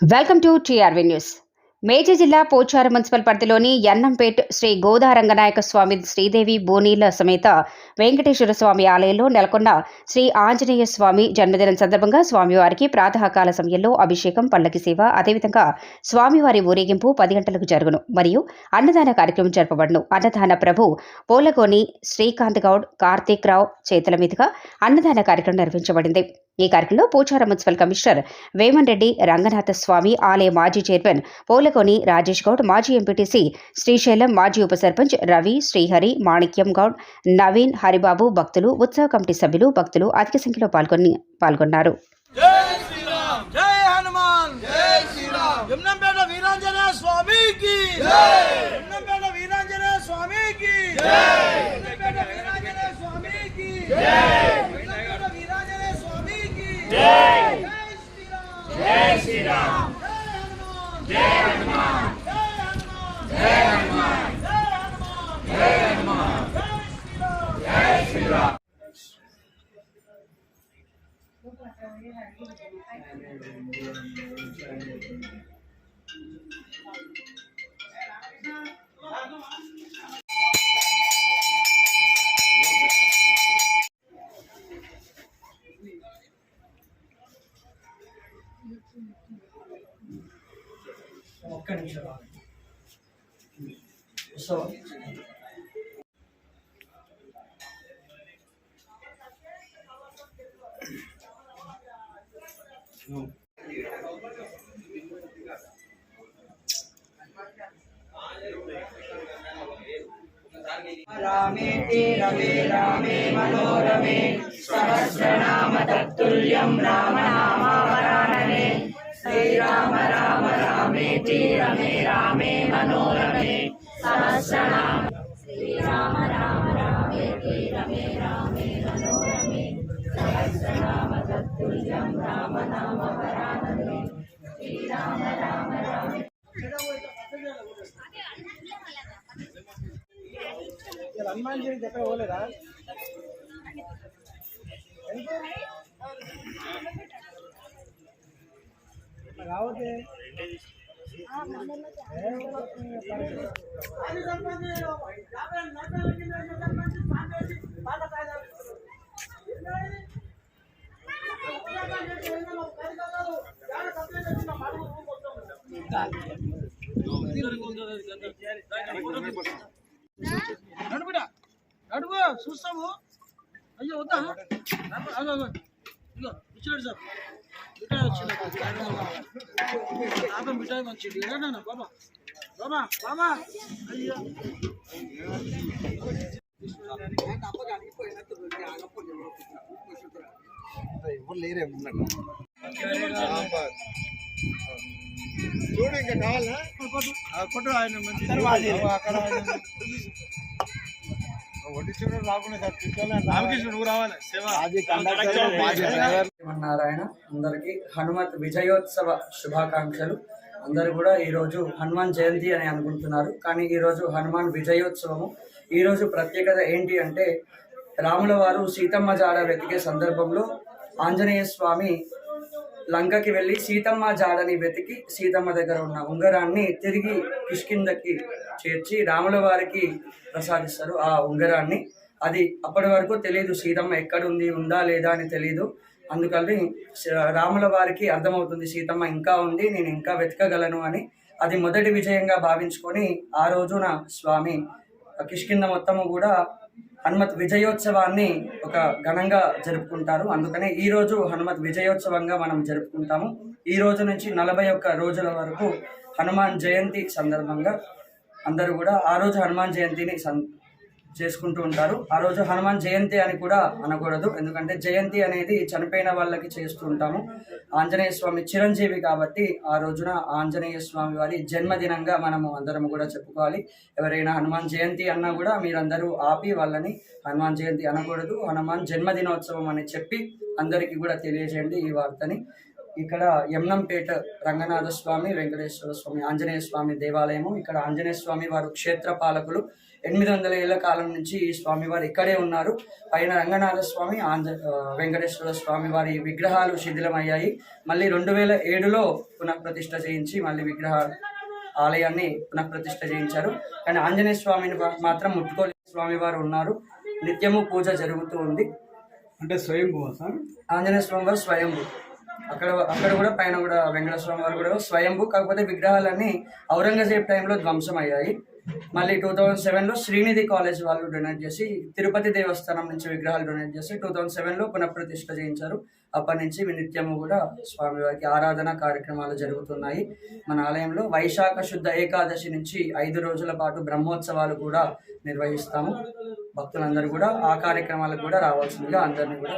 Welcome to TRV news Medchal జిల్లా Pocharam municipal పరిధిలోని యన్నంపేట్ శ్రీ గోదారంగనాయక స్వామి శ్రీదేవి బోనీల సమేత వెంకటేశ్వర స్వామి ఆలయంలో నెలకొన్న శ్రీ ఆంజనేయ స్వామి జన్మదినం సందర్భంగా స్వామివారికి ప్రాతకాల సమయంలో అభిషేకం పల్లకి సేవ అదేవిధంగా స్వామివారి ఊరేగింపు పది గంటలకు జరుగును. మరియు అన్నదాన కార్యక్రమం జరపబడును. అన్నదాన ప్రభు పోలగోని శ్రీకాంత్ గౌడ్ కార్తీక్ రావు చేతుల మీదుగా అన్నదాన కార్యక్రమం నిర్వహించబడింది. ఈ కార్యక్రమంలో పోచారం మున్సిపల్ కమిషనర్ వేమన్ రెడ్డి రంగనాథ స్వామి ఆలయ మాజీ చైర్మన్ పోలకోని రాజేష్ గౌడ్ మాజీ ఎంపీటీసీ శ్రీశైలం మాజీ ఉప సర్పంచ్ రవి శ్రీహరి మాణిక్యం గౌడ్ నవీన్ హరిబాబు భక్తులు ఉత్సవ కమిటీ సభ్యులు భక్తులు అధిక సంఖ్యలో పాల్గొని పాల్గొన్నారు. జై శ్రీరామ్ జై హనుమాన్ జై శ్రీరామ్ యమునంపేట వీరాంజనేయ స్వామికి జై యమునంపేట వీరాంజనేయ స్వామికి జై యమునంపేట వీరాంజనేయ స్వామికి జై యమునంపేట వీరాంజనేయ స్వామికి జై జై శ్రీరామ్ జై హనుమాన్ జై హనుమాన్ జై హనుమాన్ జై హనుమాన్ జై శ్రీరామ్ ఒక్క నిమిషం ఆగండి. ఉత్సవం రామేతి రమే రామే మనోరమే సహస్రనామ తత్తుల్యం రామనామావరాణమే శ్రీరామ రామ రామేతి రమే రామే మనోరమే సహస్రనామ రామ నామ పరాధమే హనుమాన్ జయంతి ఎక్కడ పోలేదా రావతే నడుపుడా నడుపు చూస్తాము. అయ్యో వద్దా. ఇదిగో ఇచ్చినాడు సార్. మిఠాయి వచ్చింది. పాపం మిఠాయి మంచిది. ఏనా బాబా బాబా బాబా అయ్యో. ఎవరు లేరే ముందట. చూడు ఇంకా కావాలా? కొట్టు. ఆయన రాకుండా రామకృష్ణ నువ్వు రావాలి. శ్రీమన్నారాయణ అందరికీ హనుమత్ విజయోత్సవ శుభాకాంక్షలు. అందరూ కూడా ఈరోజు హనుమాన్ జయంతి అని అనుకుంటున్నారు. కానీ ఈరోజు హనుమాన్ విజయోత్సవము. ఈరోజు ప్రత్యేకత ఏంటి అంటే రాముల వారు సీతమ్మ జాడ వెతికే సందర్భంలో ఆంజనేయ స్వామి లంకకి వెళ్ళి సీతమ్మ జాడని వెతికి సీతమ్మ దగ్గర ఉన్న ఉంగరాన్ని తిరిగి కిష్కిందకి చేర్చి రాముల వారికి ప్రసాదిస్తారు ఆ ఉంగరాన్ని. అది అప్పటి వరకు తెలియదు సీతమ్మ ఎక్కడుంది ఉందా లేదా అని తెలియదు అందుకని రాముల వారికి అర్థమవుతుంది సీతమ్మ ఇంకా ఉంది నేను ఇంకా వెతకగలను అని. అది మొదటి విజయంగా భావించుకొని ఆ రోజున స్వామి కిష్కింద మొత్తము కూడా హనుమత్ విజయోత్సవాన్ని ఒక ఘనంగా జరుపుకుంటారు. అందుకనే ఈ రోజు హనుమత్ విజయోత్సవంగా మనం జరుపుకుంటాము. ఈ రోజు నుంచి నలభై ఒక్క రోజుల వరకు హనుమాన్ జయంతి సందర్భంగా అందరూ కూడా ఆ రోజు హనుమాన్ జయంతిని చేసుకుంటూ ఉంటారు. ఆ రోజు హనుమాన్ జయంతి అని కూడా అనకూడదు. ఎందుకంటే జయంతి అనేది చనిపోయిన వాళ్ళకి చేస్తూ ఉంటాము. ఆంజనేయ స్వామి చిరంజీవి కాబట్టి ఆ రోజున ఆంజనేయ స్వామి వారి జన్మదినంగా మనము అందరం కూడా చెప్పుకోవాలి. ఎవరైనా హనుమాన్ జయంతి అన్నా కూడా మీరందరూ ఆపి వాళ్ళని హనుమాన్ జయంతి అనకూడదు. హనుమాన్ జన్మదినోత్సవం అని చెప్పి అందరికీ కూడా తెలియజేయండి ఈ వార్తని. ఇక్కడ యమ్నంపేట రంగనాథ స్వామి వెంకటేశ్వర స్వామి ఆంజనేయ స్వామి దేవాలయము. ఇక్కడ ఆంజనేయ స్వామి వారు క్షేత్ర పాలకులు. ఎనిమిది వందల ఏళ్ళ కాలం నుంచి ఈ స్వామి వారు ఇక్కడే ఉన్నారు. పైన రంగనాథ స్వామి ఆంజ ఆ, వెంకటేశ్వర స్వామి వారి విగ్రహాలు శిథిలమయ్యాయి. మళ్ళీ రెండు వేల ఏడులో పునఃప్రతిష్ఠ చేయించి మళ్ళీ విగ్రహ ఆలయాన్ని పునఃప్రతిష్ఠ చేయించారు. కానీ ఆంజనేయ స్వామిని మాత్రం ముట్టుకోలేని స్వామి వారు ఉన్నారు. నిత్యము పూజ జరుగుతూ ఉంది. అంటే స్వయంభూ సార్? ఆంజనేయ స్వామి వారు స్వయంభు. అక్కడ అక్కడ కూడా పైన కూడా వెంకటేశ్వర స్వామి వారు కూడా స్వయంభు. కాకపోతే విగ్రహాలన్నీ ఔరంగజేబ్ టైంలో ధ్వంసం అయ్యాయి మళ్ళీ టూ థౌజండ్ సెవెన్లో శ్రీనిధి కాలేజ్ వాళ్ళు డొనేట్ చేసి తిరుపతి దేవస్థానం నుంచి విగ్రహాలు డొనేట్ చేసి టూ థౌజండ్ సెవెన్లో పునఃప్రతిష్ఠ చేయించారు. అప్పటి నుంచి నిత్యము కూడా స్వామివారికి ఆరాధన కార్యక్రమాలు జరుగుతున్నాయి. మన ఆలయంలో వైశాఖ శుద్ధ ఏకాదశి నుంచి ఐదు రోజుల పాటు బ్రహ్మోత్సవాలు కూడా నిర్వహిస్తాము. భక్తులందరూ కూడా ఆ కార్యక్రమాలకు కూడా రావాల్సిందిగా అందరినీ కూడా